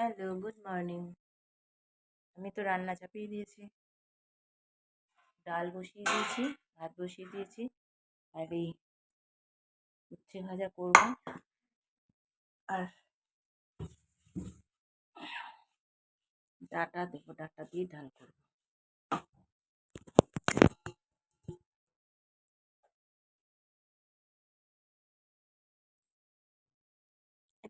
Hello good morning আমি তো রান্না চাপিয়ে দিয়েছি। ডাল বসিয়ে দিয়েছি, ভাত বসিয়ে দিয়েছি, আর এই উচ্ছে ভাজা করব। আর ডাটা দেবো ডাটা দিয়ে ডাল করব।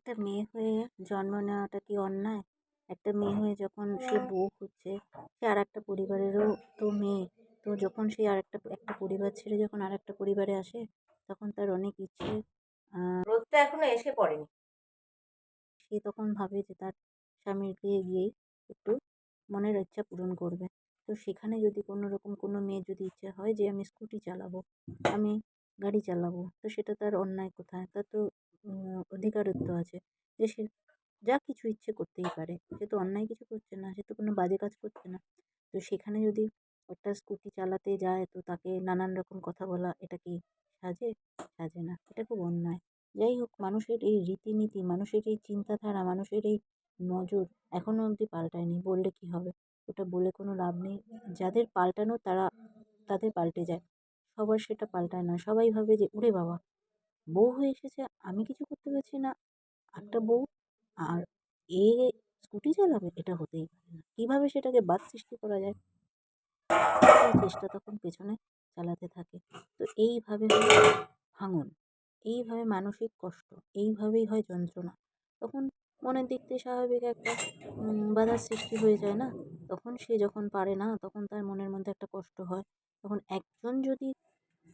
একটা মেয়ে হয়ে জন্ম নেওয়াটা কি অন্যায়? একটা মেয়ে হয়ে যখন সে বউ হচ্ছে সে আর একটা পরিবারেরও তো মেয়ে। তো যখন সে আর একটা একটা পরিবার ছেড়ে যখন আর একটা পরিবারে আসে তখন তার অনেক ইচ্ছে রোদটা এখনও এসে পড়েনি। সে তখন ভাবে যে তার স্বামীর বিয়ে গিয়েই একটু মনের ইচ্ছা পূরণ করবে। তো সেখানে যদি কোনো রকম কোনো মেয়ের যদি ইচ্ছে হয় যে আমি স্কুটি চালাবো আমি গাড়ি চালাবো তো সেটা তার অন্যায় কোথায়? তার তো অধিকারত্ব আছে। যে সে যা কিছু ইচ্ছে করতেই পারে, সে তো অন্যায় কিছু করছে না, সে তো কোনো বাজে কাজ করছে না। তো সেখানে যদি একটা স্কুটি চালাতে যায়, তো তাকে নানান রকম কথা বলা, এটা কি সাজে? সাজে না, এটা খুব অন্যায়। যাই হোক, মানুষের এই রীতিনীতি, মানুষের এই চিন্তাধারা, মানুষের এই নজর এখনও অবধি পাল্টায়নি, বললে কী হবে? ওটা বলে কোনো লাভ নেই। যাদের পাল্টানো, তারা তাদের পাল্টে যায়। সবার সেটা পাল্টায় না, সবাই ভাবে যে, ওরে বাবা! বউ হয়ে এসেছে, আমি কিছু করতে পারছি না। একটা বউ, আর এ স্কুটি চালাবে, এটা হতেই পারে না। কীভাবে সেটাকে বাদ সৃষ্টি করা যায়? চেষ্টা তখন পেছনে চালাতে থাকে। তো এইভাবে ভাঙন, এইভাবে মানসিক কষ্ট, এইভাবেই হয় যন্ত্রণা। তখন মনের দিক দিয়ে স্বাভাবিক একটা বাধার সৃষ্টি হয়ে যায় না? তখন সে যখন পারে না, তখন তার মনের মধ্যে একটা কষ্ট হয়। তখন একজন যদি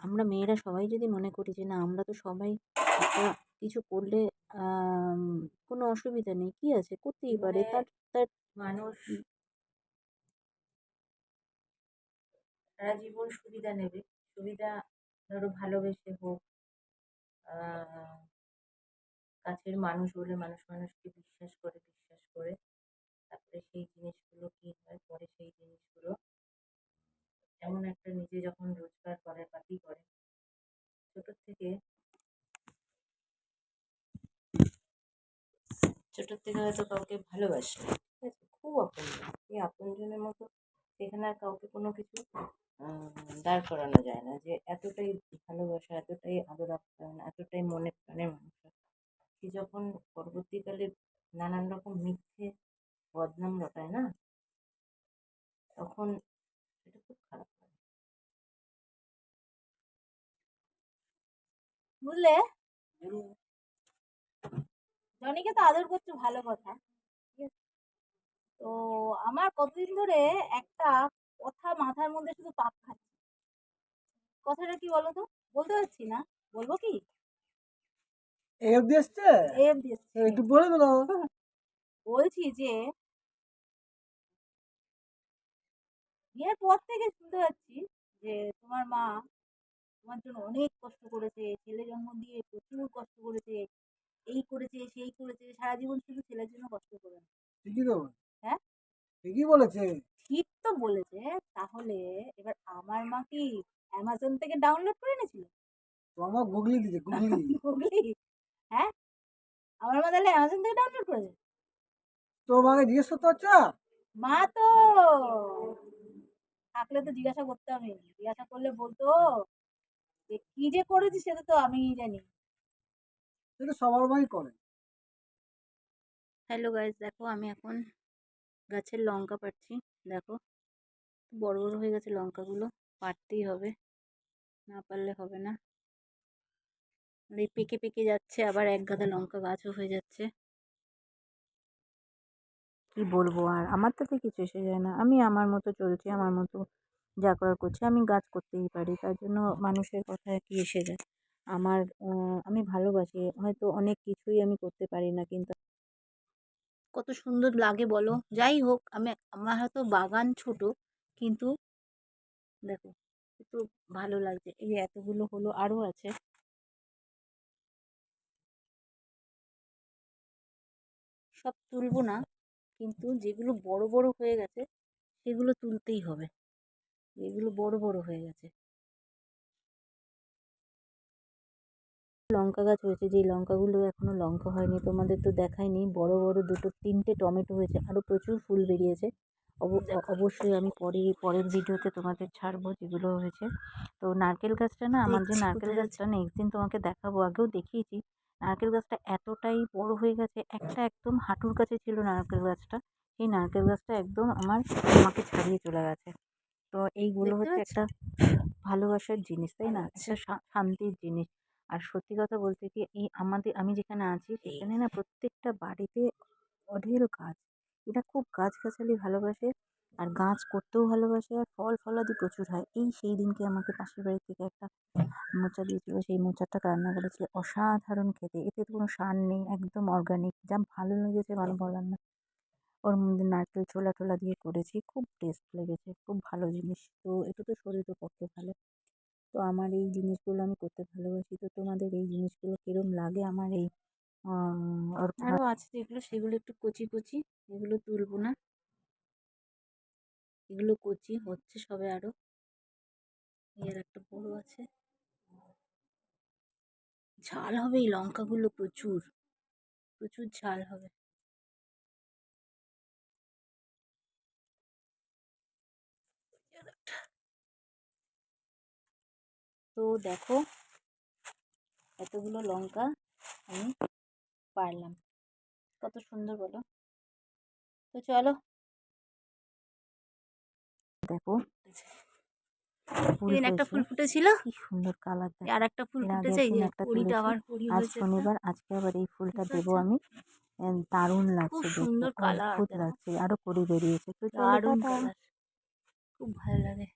আমরা মেয়েরা সবাই যদি মনে করি যে না আমরা তো সবাই কিছু করলে কোনো অসুবিধা নেই কি আছে? করতেই পারে। তার তার মানুষ সারা জীবন সুবিধা নেবে। সুবিধা ধরো ভালোবেসে হোক কাছের মানুষ বলে মানুষ মানুষকে বিশ্বাস করে বিশ্বাস করে। তারপরে সেই জিনিসগুলো কী হয়? পরে সেই জিনিসগুলো এমন একটা নিজে যখন রোজগার করে পাতি করে ছোটোর থেকে ছোটোর থেকে হয়তো কাউকে ভালোবাসে, ঠিক আছে? খুব আপনজন এই আপনজনের মতো সেখানে আর কাউকে কোনো কিছু দাঁড় করানো যায় না যে এতটাই ভালোবাসা, এতটাই আদর আপ্যায়ন, এতটাই মনে প্রাণের মানুষ। সে যখন পরবর্তীকালে নানান রকম মিথ্যে বদনাম রটায় না, তখন সেটা খুব খারাপ। বুঝলে জনিকে তো আদর করছ ভালো কথা তো আমার কতদিন ধরে একটা কথা মাথার মধ্যে শুধু পাক খাচ্ছে। কথাটা কি বলো তো? বলতে পারছি না বলব কি? একটু বলে বলছি যে বিয়ের পর থেকে শুনতে পাচ্ছি যে তোমার মা তোমার জন্য অনেক কষ্ট করেছে ছেলে জন্ম দিয়ে প্রচুর কষ্ট করেছে এই করেছে সেই করেছে সারা জীবন শুধু ছেলের জন্য কষ্ট করে ঠিকই তো হ্যাঁ? ঠিকই বলেছে। ঠিক তো বলেছে তাহলে এবার আমার মা কি অ্যামাজন থেকে ডাউনলোড করে তো আমার গুগলি দিতে গুগলি। গুগলি? হ্যাঁ? আমার মা তাহলে অ্যামাজন থেকে ডাউনলোড করেছে? তো মাকে জিজ্ঞেস করতে হচ্ছে মা তো! থাকলে তো জিজ্ঞাসা করতে আমি জিজ্ঞাসা করলে বলতো যে কি যে করেছি সেটা তো আমিই জানি। সেটা সবার মাই করে। হ্যালো গাইজ দেখো আমি এখন গাছের লঙ্কা পাড়ছি দেখো। বড় বড় হয়ে গেছে লঙ্কাগুলো পাড়তেই হবে। না পারলে হবে না। আর এই পেকে পেকে যাচ্ছে আবার এক গাদা লঙ্কা গাছও হয়ে যাচ্ছে। কি বলব আর? আমার তাতে কিছু এসে যায় না। আমি আমার মতো চলছি আমার মতো যা করার করছি। আমি গাছ করতেই পারি, তার জন্য মানুষের কথায় কি এসে যায়। আমার আমি ভালোবাসি, হয়তো অনেক কিছুই আমি করতে পারি না, কিন্তু কত সুন্দর লাগে বলো। যাই হোক, আমি, আমার হয়তো বাগান ছোট, কিন্তু দেখো, একটু ভালো লাগছে। এই এতগুলো হলো আরও আছে। সব তুলবো না, কিন্তু যেগুলো বড় বড় হয়ে গেছে, সেগুলো তুলতেই হবে। যেগুলো বড় বড় হয়ে গেছে। লঙ্কা গাছ হয়েছে যেই লঙ্কাগুলো এখনও লঙ্কা হয়নি তোমাদের তো দেখায়নি বড় বড় দুটো তিনটে টমেটো হয়েছে আরও প্রচুর ফুল বেরিয়েছে। অব- অবশ্যই আমি পরে পরের ভিডিওতে তোমাদের ছাড়বো যেগুলো হয়েছে। তো নারকেল গাছটা না আমার যে নারকেল গাছটা নেক্সট দিন তোমাকে দেখাবো আগেও দেখিয়েছি। নারকেল গাছটা এতটাই বড় হয়ে গেছে একটা একদম হাঁটুর কাছে ছিল নারকেল গাছটা। সেই নারকেল গাছটা একদম আমার আমাকে ছাড়িয়ে চলে গেছে। তো এইগুলো হচ্ছে একটা ভালোবাসার জিনিস তাই না? আচ্ছা। একটা শান্তির জিনিস। আর সত্যি কথা বলতে কি এই আমাদের আমি যেখানে আছি সেখানে না প্রত্যেকটা বাড়িতে অঢেল গাছ। এরা খুব গাছগাছালি ভালোবাসে আর গাছ করতেও ভালোবাসে আর ফল ফলাদি প্রচুর হয়। এই সেই দিনকে আমাকে পাশের বাড়ি থেকে একটা মোচা দিয়েছিল। সেই মোচাটা রান্না করেছিল। অসাধারণ খেতে। এতে তো কোনো সার নেই একদম অর্গানিক যা ভালো লেগেছে ভালো বলার না ওর মধ্যে নারকেল ছোলা টোলা দিয়ে করেছি। খুব টেস্ট লেগেছে খুব ভালো জিনিস। তো এটা তো শরীরের পক্ষে ভালো। তো আমার এই জিনিসগুলো আমি করতে ভালোবাসি। তো তোমাদের এই জিনিসগুলো কীরকম লাগে আমার এই আরও আছে যেগুলো সেগুলো একটু কচি কচি এগুলো তুলবো না। এগুলো কচি হচ্ছে সবে আরও এর একটা বড় আছে। ঝাল হবে এই লঙ্কাগুলো প্রচুর। প্রচুর ঝাল হবে। তো দেখো এতগুলো লঙ্কা আমি পারলাম। কত সুন্দর বলো। তো চলো। দেখো একটা ফুল ফুটেছিল। কি সুন্দর কালার আর একটা ফুল ফুটেছে আজ শনিবার আজকে আবার এই ফুলটা দেবো আমি। দারুণ লাগছে সুন্দর। লাগছে আরও কুড়ি বেরিয়েছে। তো দারুণ খুব ভালো লাগে।